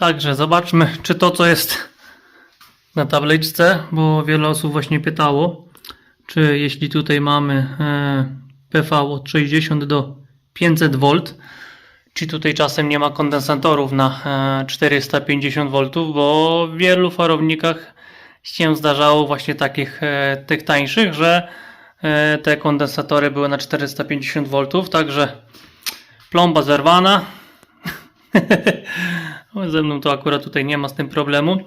Także zobaczmy, czy to, co jest na tabliczce, bo wiele osób właśnie pytało, czy jeśli tutaj mamy e, PV od 60 do 500 V, czy tutaj czasem nie ma kondensatorów na e, 450 V, bo w wielu farownikach się zdarzało właśnie takich e, tych tańszych, że e, te kondensatory były na 450 V, także plomba zerwana. O, Ze mną to akurat tutaj nie ma z tym problemu.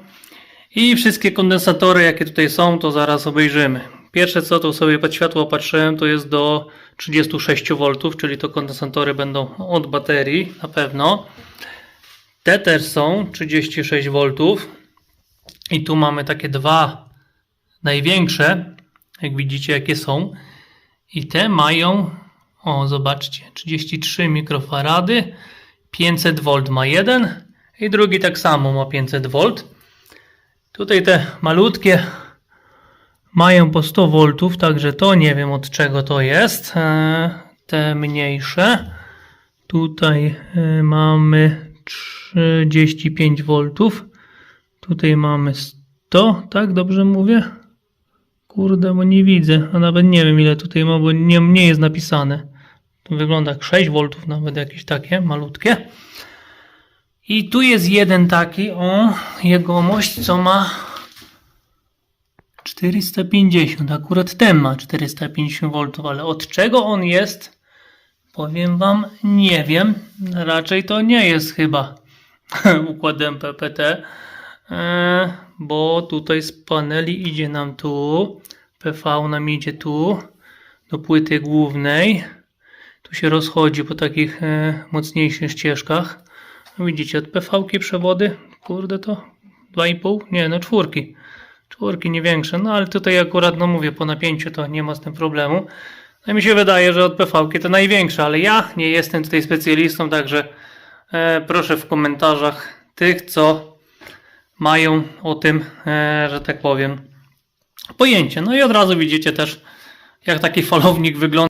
I wszystkie kondensatory, jakie tutaj są, to zaraz obejrzymy. Pierwsze co, to sobie pod światło patrzyłem, to jest do 36 V, czyli to kondensatory będą od baterii na pewno. Te też są 36 V. I tu mamy takie dwa największe, jak widzicie jakie są. I te mają, o zobaczcie, 33 mikrofarady, 500 V ma jeden i drugi tak samo ma 500 V. Tutaj te malutkie mają po 100 V, także to nie wiem od czego to jest. E, Te mniejsze. Tutaj e, mamy 35 V. Tutaj mamy 100, tak dobrze mówię? Kurde, bo nie widzę, a nawet nie wiem ile tutaj ma, bo nie, nie jest napisane. To wygląda jak 6 V, nawet jakieś takie malutkie. I tu jest jeden taki, o, jegomość, co ma 450. Akurat ten ma 450 V, ale od czego on jest? Powiem Wam, nie wiem. Raczej to nie jest chyba układem PPT, e, bo tutaj z paneli idzie nam tu, PV nam idzie tu, do płyty głównej. Tu się rozchodzi po takich e, mocniejszych ścieżkach. Widzicie, od PV-ki przewody, kurde to 2,5? Nie, no czwórki. Czwórki nie większe, no ale tutaj akurat, no mówię, po napięciu to nie ma z tym problemu. No i mi się wydaje, że od PV-ki to największe, ale ja nie jestem tutaj specjalistą, także e, proszę w komentarzach tych, co mają o tym, e, że tak powiem, pojęcie. No i od razu widzicie też, jak taki falownik wygląda.